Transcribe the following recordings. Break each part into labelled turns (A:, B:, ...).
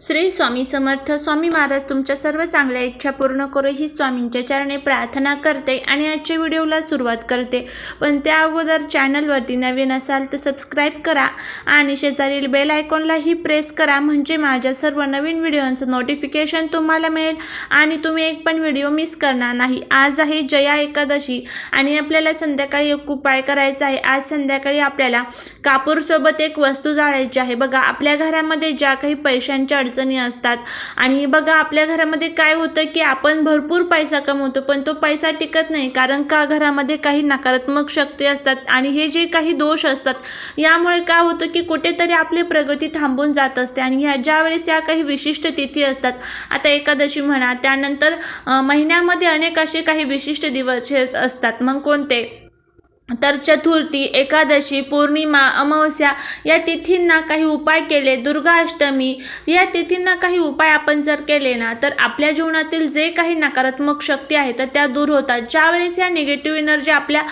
A: श्री स्वामी समर्थ स्वामी महाराज तुमच्या सर्व चांगल्या इच्छा पूर्ण करो ही स्वामींच्या चरणे प्रार्थना करते आणि आजच्या व्हिडिओला सुरुवात करते. पण त्या अगोदर चॅनलवरती नवीन असाल तर सबस्क्राईब करा आणि शेजारील बेल आयकॉनलाही प्रेस करा म्हणजे माझ्या सर्व नवीन व्हिडिओंचं नोटिफिकेशन तुम्हाला मिळेल आणि तुम्ही एक पण व्हिडिओ मिस करणार नाही. आज आहे जया एकादशी आणि आपल्याला संध्याकाळी एक उपाय करायचा आहे. आज संध्याकाळी आपल्याला कापूरसोबत एक वस्तू जाळायची आहे. बघा आपल्या घरामध्ये ज्या काही पैशांच्या अडचणी असतात. आणि बघा आपल्या घरामध्ये काय होतं की आपण भरपूर पैसा कमवतो पण तो पैसा टिकत नाही कारण का घरामध्ये काही नकारात्मक शक्ती असतात आणि हे जे काही दोष असतात यामुळे काय होतं की कुठेतरी आपली प्रगती थांबून जात असते. आणि ह्या ज्या वेळेस या काही विशिष्ट तिथी असतात आता एकादशी म्हणा त्यानंतर महिन्यामध्ये अनेक असे काही विशिष्ट दिवस असतात. मग कोणते? तर चतुर्थी एकादशी पौर्णिमा अमावस्या या तिथींना काही उपाय केले. दुर्गाष्टमी या तिथींना काही उपाय आपण जर केले ना तर आपल्या जीवनातील जे काही नकारात्मक शक्ती आहेत तर त्या दूर होतात. ज्यावेळेस या निगेटिव्ह एनर्जी आपल्या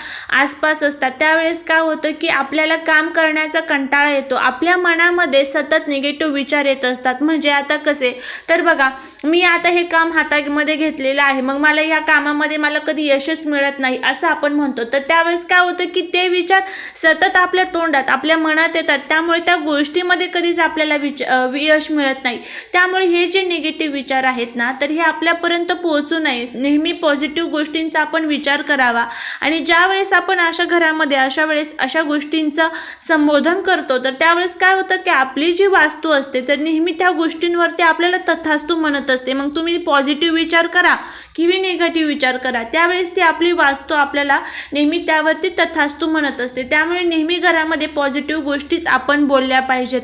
A: आसपास असतात त्यावेळेस काय होतं की आपल्याला काम करण्याचा कंटाळा येतो. आपल्या मनामध्ये सतत निगेटिव्ह विचार येत असतात. म्हणजे आता कसे? तर बघा मी आता हे काम हातामध्ये घेतलेलं आहे. मग मला या कामामध्ये मला कधी यशच मिळत नाही असं आपण म्हणतो. तर त्यावेळेस काय होतं की ते विचार सतत आपल्या तोंडात आपल्या मनात येतात. त्यामुळे त्या गोष्टीमध्ये कधीच आपल्याला विच यश मिळत नाही. त्यामुळे हे जे निगेटिव्ह विचार आहेत ना तर हे आपल्यापर्यंत पोहोचू नये. नेहमी पॉझिटिव्ह गोष्टींचा आपण विचार करावा. आणि ज्या वेळेस आपण अशा घरामध्ये अशा वेळेस अशा गोष्टींचं संबोधन करतो तर त्यावेळेस काय होतं की आपली जी वास्तू असते तर नेहमी त्या गोष्टींवरती आपल्याला तथास्तू म्हणत असते. मग तुम्ही पॉझिटिव्ह विचार करा किंवा निगेटिव्ह विचार करा. त्यावेळेस ती आपली वास्तू आपल्याला नेहमी त्यावरती तथास्तू म्हणत असते. त्यामुळे नेहमी घरामध्ये पॉझिटिव्ह गोष्टीच आपण बोलल्या पाहिजेत.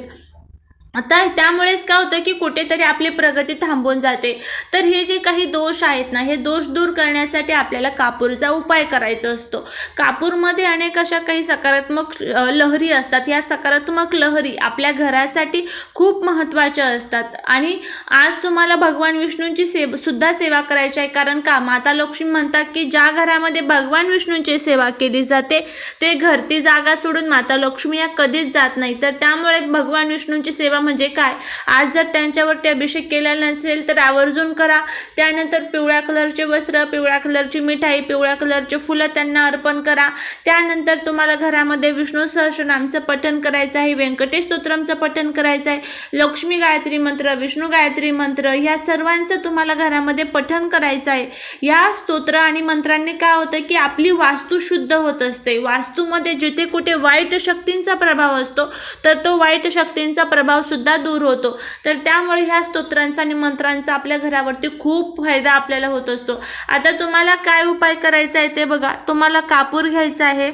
A: आता त्यामुळेच काय होतं की कुठेतरी आपली प्रगती थांबून जाते. तर हे जे काही दोष आहेत ना हे दोष दूर करण्यासाठी आपल्याला कापूरचा उपाय करायचा असतो. कापूरमध्ये अनेक अशा काही सकारात्मक लहरी असतात. या सकारात्मक लहरी आपल्या घरासाठी खूप महत्त्वाच्या असतात. आणि आज तुम्हाला भगवान विष्णूंची सेव सुद्धा सेवा करायची आहे. कारण का? माता लक्ष्मी म्हणतात की ज्या घरामध्ये भगवान विष्णूंची सेवा केली जाते ते घर ती जागा सोडून माता लक्ष्मी या कधीच जात नाही. तर त्यामुळे भगवान विष्णूंची सेवा म्हणजे काय? आज जर त्यांच्यावरती अभिषेक केलेला नसेल तर आवर्जून करा. त्यानंतर पिवळ्या कलरचे वस्त्र पिवळ्या कलरची मिठाई पिवळ्या कलरचे फुलं त्यांना अर्पण करा. त्यानंतर तुम्हाला घरामध्ये विष्णू सहस्रनामचं पठण करायचं आहे व्यंकटेश स्तोत्रमचं पठण करायचं आहे लक्ष्मी गायत्री मंत्र विष्णू गायत्री मंत्र ह्या सर्वांचं तुम्हाला घरामध्ये पठण करायचं आहे. या स्तोत्र आणि मंत्रांनी काय होतं की आपली वास्तू शुद्ध होत असते. वास्तूमध्ये जिथे कुठे वाईट शक्तींचा प्रभाव असतो तर तो वाईट शक्तींचा प्रभाव सुद्धा दूर होतो. तर त्यामुळे ह्या स्तोत्रांचा आणि मंत्रांचा आपल्या घरावरती खूप फायदा आपल्याला होत असतो. आता तुम्हाला काय उपाय करायचा आहे ते बघा. तुम्हाला कापूर घ्यायचा आहे.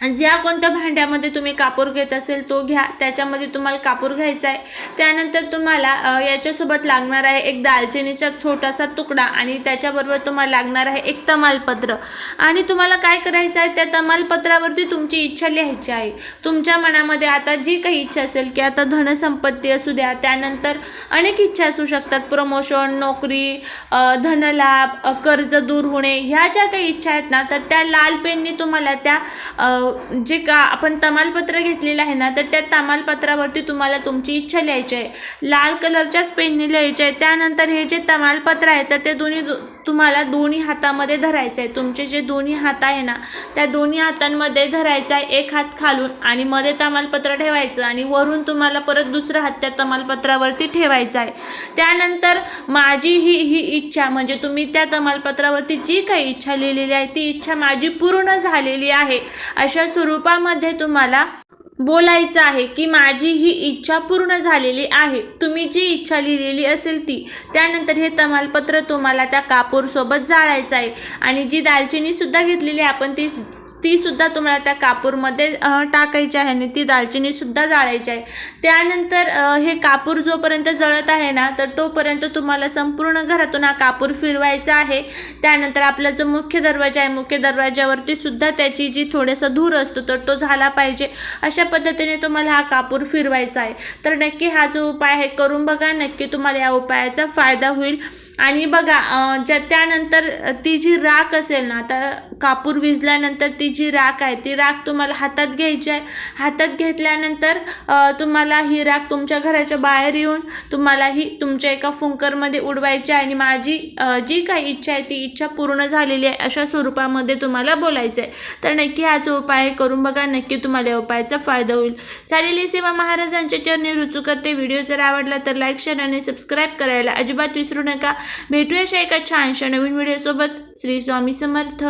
A: ज्या कोणत्या भांड्यामध्ये तुम्ही कापूर घेत असेल तो घ्या. त्याच्यामध्ये तुम्हाला कापूर घ्यायचा आहे त्यानंतर तुम्हाला याच्यासोबत लागणार आहे एक दालचिनीचा छोटासा तुकडा आणि त्याच्याबरोबर तुम्हाला लागणार आहे एक तमालपत्र. आणि तुम्हाला काय करायचं आहे त्या तमालपत्रावरती तुमची इच्छा लिहायची आहे. तुमच्या मनामध्ये आता जी काही इच्छा असेल की आता धनसंपत्ती असू द्या त्यानंतर अनेक इच्छा असू शकतात. प्रमोशन नोकरी धनलाभ कर्ज दूर होणे ह्या ज्या काही इच्छा आहेत ना तर त्या लाल पेननी तुम्हाला त्या जे का आपण तमालपत्र घेतलेलं आहे ना तर त्या तमालपत्रावरती तुम्हाला तुमची इच्छा लिहायची आहे. लाल कलरच्याच पेनने लिहायची आहे. त्यानंतर हे जे तमालपत्र आहे तर ते दोन्ही दो- तुम्हाला दोन्ही हातामध्ये धरायचं आहे तुमचे जे दोन्ही हात आहे ना त्या दोन्ही हातांमध्ये धरायचा आहे एक हात खालून आणि मध्ये तमालपत्र ठेवायचं आणि वरून तुम्हाला परत दुसरा हात त्या तमालपत्रावरती ठेवायचा आहे त्यानंतर माझी ही ही इच्छा म्हणजे तुम्ही त्या तमालपत्रावरती जी काही इच्छा लिहिलेली आहे ती इच्छा माझी पूर्ण झालेली आहे. अशा स्वरूपामध्ये तुम्हाला बोलायचं आहे की माझी ही इच्छा पूर्ण झालेली आहे. तुम्ही जी इच्छा लिहिलेली असेल ती. त्यानंतर हे तमालपत्र तुम्हाला त्या कापूरसोबत जाळायचं आहे. आणि जी दालचिनीसुद्धा घेतलेली आहे आपण ती ती सुद्धा तुम्हाला त्या कापूरमध्ये टाकायची आहे आणि ती दालचिनी सुद्धा जाळायची आहे. त्यानंतर हे कापूर जोपर्यंत जळत आहे ना तर तोपर्यंत तुम्हाला संपूर्ण घरातून हा कापूर फिरवायचा आहे. त्यानंतर आपला जो मुख्य दरवाजा आहे मुख्य दरवाज्यावरती सुद्धा त्याची जी थोडासा धूर असतो तर तो झाला पाहिजे. अशा पद्धतीने तुम्हाला हा कापूर फिरवायचा आहे. तर नक्की हा जो उपाय आहे करून बघा. नक्की तुम्हाला या उपायाचा फायदा होईल. आणि बघा ज्या त्यानंतर ती जी राख असेल ना आता कापूर विजल्यानंतर ती जी राख आहे ती राख तुम्हाला हातात घ्यायची आहे. हातात घेतल्यानंतर तुम्हाला ही राख तुमच्या घराच्या बाहेर येऊन तुम्हाला ही तुमच्या एका फुंकरमध्ये उडवायची आहे. आणि माझी जी काही इच्छा आहे ती इच्छा पूर्ण झालेली आहे अशा स्वरूपामध्ये तुम्हाला बोलायचं आहे तर नक्की हा जो उपाय करून बघा नक्की तुम्हाला या उपायाचा फायदा होईल. झालेली सेवा महाराजांच्या चरणी रुचू करते. व्हिडिओ जर आवडला तर लाईक शेअर आणि सबस्क्राईब करायला अजिबात विसरू नका. भेटूया अशा एका छानशा नवीन व्हिडिओसोबत श्री स्वामी समर्थ.